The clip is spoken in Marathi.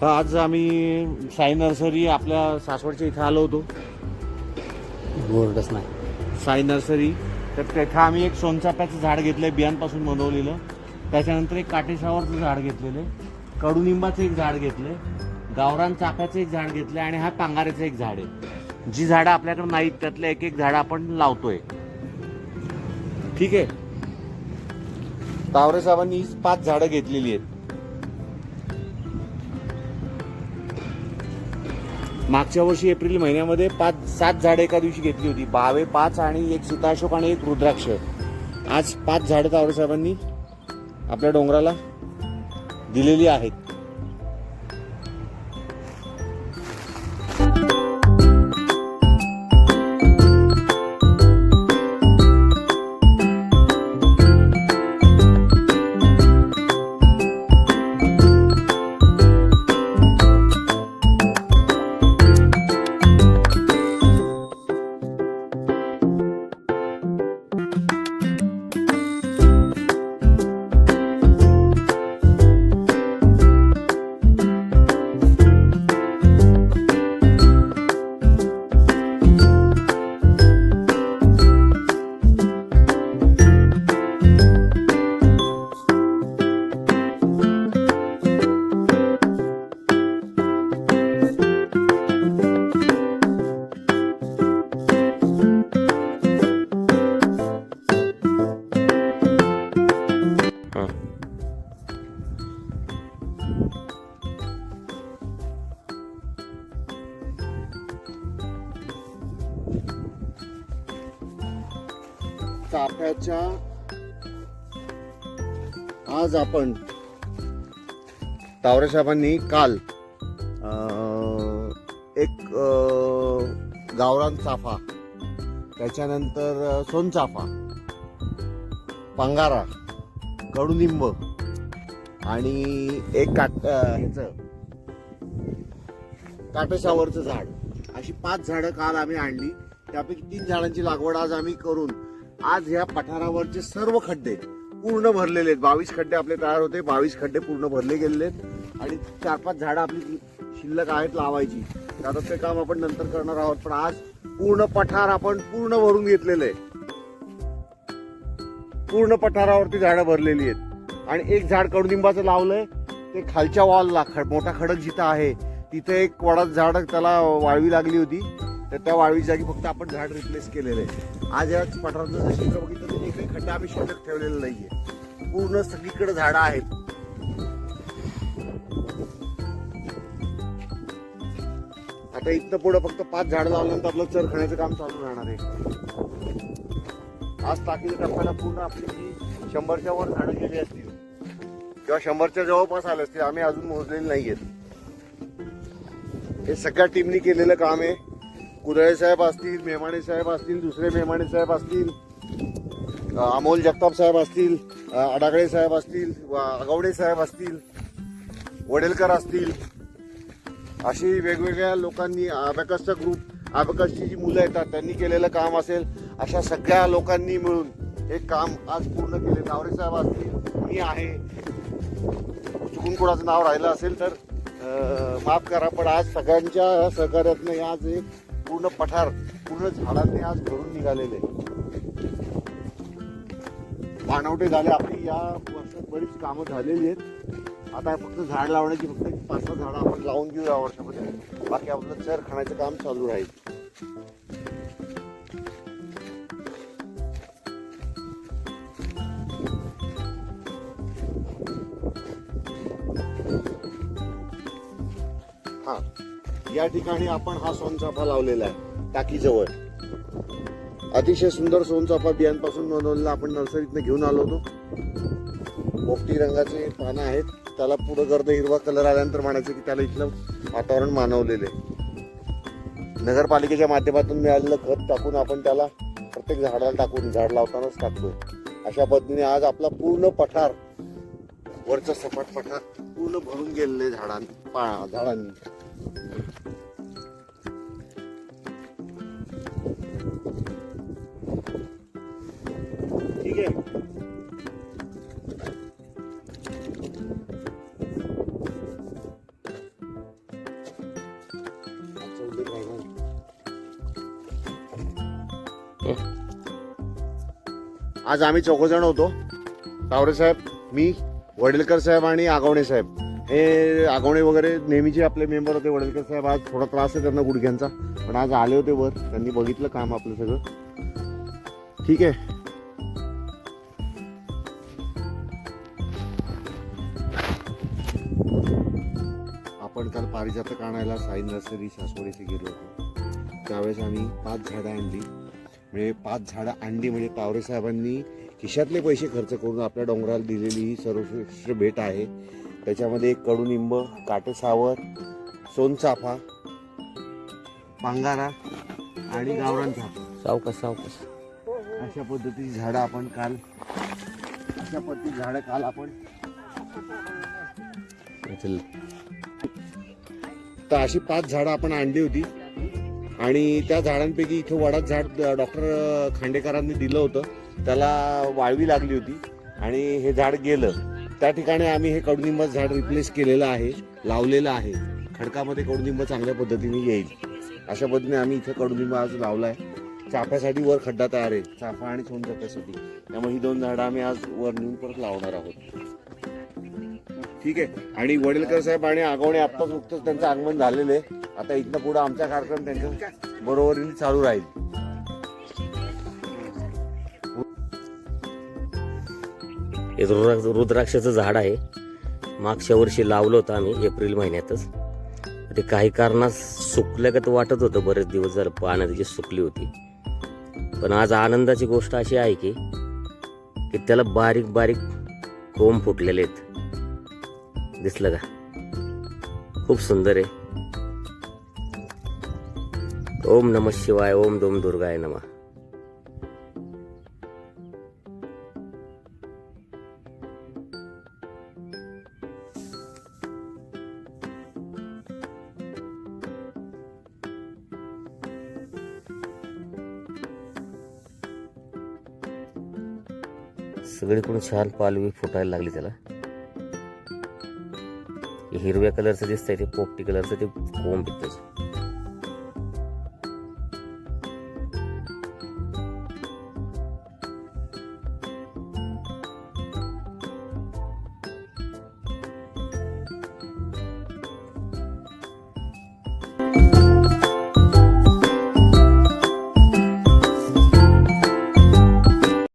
तर आज आम्ही साई नर्सरी आपल्या सासवडच्या इथं आलो होतो. बोर्डच नाही. साई नर्सरी. तर तिथं आम्ही एक सोनचाफ्याचं झाड घेतलंय बियांपासून बनवलेलं. त्याच्यानंतर एक काटेशावरचं झाड घेतलेलं कडुनिंबाचं एक झाड घेतलंय. गावरान चाफ्याचं एक झाड घेतलंय आणि हा पांगाऱ्याचं एक झाड आहे. जी झाडं आपल्याकडे नाहीत त्यातलं एक एक झाड आपण लावतोय. ठीक आहे? तावरे साहेबांनी पाच झाडं घेतलेली आहेत. मागच्या वर्षी एप्रिल महिन्यामध्ये पाच सात झाडं एका दिवशी घेतली होती. बावे पाच आणि एक सीताशोक आणि एक रुद्राक्ष. आज पाच झाडं तावडेसाहेबांनी आपल्या डोंगराला दिलेली आहेत. चाफ्याच्या आज आपण तावरे साहेबांनी काल एक गावरान चाफा त्याच्यानंतर सोनचाफा पंगारा कडुनिंब आणि एक काट ह्याचं काटेशावरचं झाड. अशी पाच झाडं काल आम्ही आणली. त्यापैकी तीन झाडांची लागवड आज आम्ही करून आज ह्या पठारावरचे सर्व खड्डे पूर्ण भरलेले आहेत. बावीस खड्डे आपले तयार होते. बावीस खड्डे पूर्ण भरले गेलेले आहेत. आणि चार पाच झाडं आपली शिल्लक आहेत लावायची. आता ते काम आपण नंतर करणार आहोत. पण आज पूर्ण पठार आपण पूर्ण भरून घेतलेलं आहे पूर्ण पठारावरती झाडं भरलेली आहेत. आणि एक झाड कडुनिंबाचं लावलंय. ते खालच्या वॉलला ख मोठा खडक जिथं आहे तिथे एक वडाचं झाड त्याला वाळवी लागली होती. तर त्या वाळवी जागी फक्त आपण झाड रिप्लेस केलेलं आहे आज या पठाराचं जर चित्र बघितलं तर एकही खड्डा आम्ही शिल्लक ठेवलेला नाहीये. पूर्ण सगळीकडे झाडं आहेत. आता इथनं पुढे फक्त पाच झाडं लावल्यानंतर आपलं चर खाण्याचं काम चालू राहणार आहे. आज टाकीच्या टप्प्याला पूर्ण आपली जी शंभरच्या वर झाडं गेली असतील किंवा शंभरच्या जवळपास आले असतील आम्ही अजून मोजलेले आहेत हे सगळ्या टीमनी केलेलं काम आहे. कुदळे साहेब असतील मेमाणे साहेब असतील दुसरे मेमाणे साहेब असतील अमोल जगताप साहेब असतील अडागळे साहेब असतील व आगवडे साहेब असतील वडेलकर असतील अशी वेगवेगळ्या लोकांनी अबॅकसचा ग्रुप अबॅकसची जी मुलं येतात त्यांनी केलेलं काम असेल अशा सगळ्या लोकांनी मिळून हे काम आज पूर्ण केले. नावरे साहेब असतील मी आहे. चुकून कोणाचं नाव राहिलं असेल तर माफ करा पण आज सगळ्यांच्या सहकार्यातनं आज एक पूर्ण पठार पूर्ण झाडांनी आज भरून निघालेले. पाणवटे झाले आपली या वर्षात बरीच कामं झालेली आहेत. आता फक्त झाड लावण्याची फक्त एक पाच सहा झाडं आपण लावून घेऊ या वर्षामध्ये. बाकी आपलं चर खाण्याचं काम चालू राहील. या ठिकाणी आपण हा सोनचाफा लावलेला आहे टाकीजवळ. अतिशय सुंदर सोनचाफा बियांपासून बनवलेला आपण नर्सरीतनं घेऊन आलो होतो. पोपटी रंगाचे पानं आहेत त्याला पुढं गर्द हिरवा कलर आल्यानंतर म्हणायचं की त्याला इथलं वातावरण मानवलेलं आहे. नगरपालिकेच्या माध्यमातून मिळालेलं खत टाकून आपण त्याला प्रत्येक झाडाला टाकून झाड लावतानाच टाकतोय. अशा पद्धतीने आज आपला पूर्ण पठार वरचं सपाट पठार पूर्ण भरून गेलेले झाडां झाडांनी. ठीक आहे. आज आम्ही चौघजण होतो. तावरे साहेब मी वडिलकर साहेब आणि आगावणे साहेब. हे आगवणे वगैरे नेहमीचे आपले मेंबर होते. वडीलकर साहेब आज थोडा त्रास आहे त्यांना गुडघ्यांचा. पण आज आले होते वर. त्यांनी बघितलं काम आपलं सगळं. ठीक आहे. पारिजातक आणायला साई नर्सरी सासवडीचे गेलो होतो. त्यावेळेस आम्ही पाच झाडं आणली. म्हणजे पाच झाडं आणली म्हणजे पावरे साहेबांनी खिशातले पैसे खर्च करून आपल्या डोंगराला दिलेली ही सर्वश्रेष्ठ भेट आहे. त्याच्यामध्ये एक कडुनिंब काटेसावर सोनचाफा पांगारा आणि गावरान चाफा सावकाश सावकाश. अशा पद्धतीची झाडं आपण काल अशा पद्धतीची झाडं काल आपण तर अशी पाच झाडं आपण आणली होती. आणि त्या झाडांपैकी इथं वडाच झाड डॉक्टर खांडेकरांनी दिलं होतं. त्याला वाळवी लागली होती. आणि हे झाड गेलं. त्या ठिकाणी आम्ही हे कडुनिंब झाड रिप्लेस केलेलं आहे. लावलेलं आहे. खडकामध्ये कडुनिंब चांगल्या पद्धतीने येईल. अशा पद्धतीने आम्ही इथं कडुनिंब आज लावला आहे चाफ्यासाठी वर खड्डा तयार आहे. चाफा आणि सोनचाफ्यासाठी त्यामुळे ही दोन झाडं आम्ही आज वर नेऊन परत लावणार आहोत. ठीक आहे. आणि वडीलकर साहेब आणि आगवणे आत्ताच नुकतंच त्यांचं आगमन झालेलं आहे. आता इथनं पुढे आमचा कार्यक्रम त्यांच्या बरोबरीने चालू राहील. हे रुद्रा रुद्राक्षाचं झाड आहे. मागच्या वर्षी लावलं होतं आम्ही एप्रिल महिन्यातच. ते काही कारणास सुकल्यागत वाटत होतं बरेच दिवस जर पानं त्याची सुकली होती. पण आज आनंदाची गोष्ट अशी आहे की की त्याला बारीक बारीक कोंब फुटलेले आहेत. दिसलं का? खूप सुंदर आहे. ओम नम शिवाय ओम दोम दुर्गाय नमः. सगळीकडून छान पालवी फुटायला लागली त्याला. हिरव्या कलरचं दिसतंय ते पोपटी कलरचं ते कोंब येतं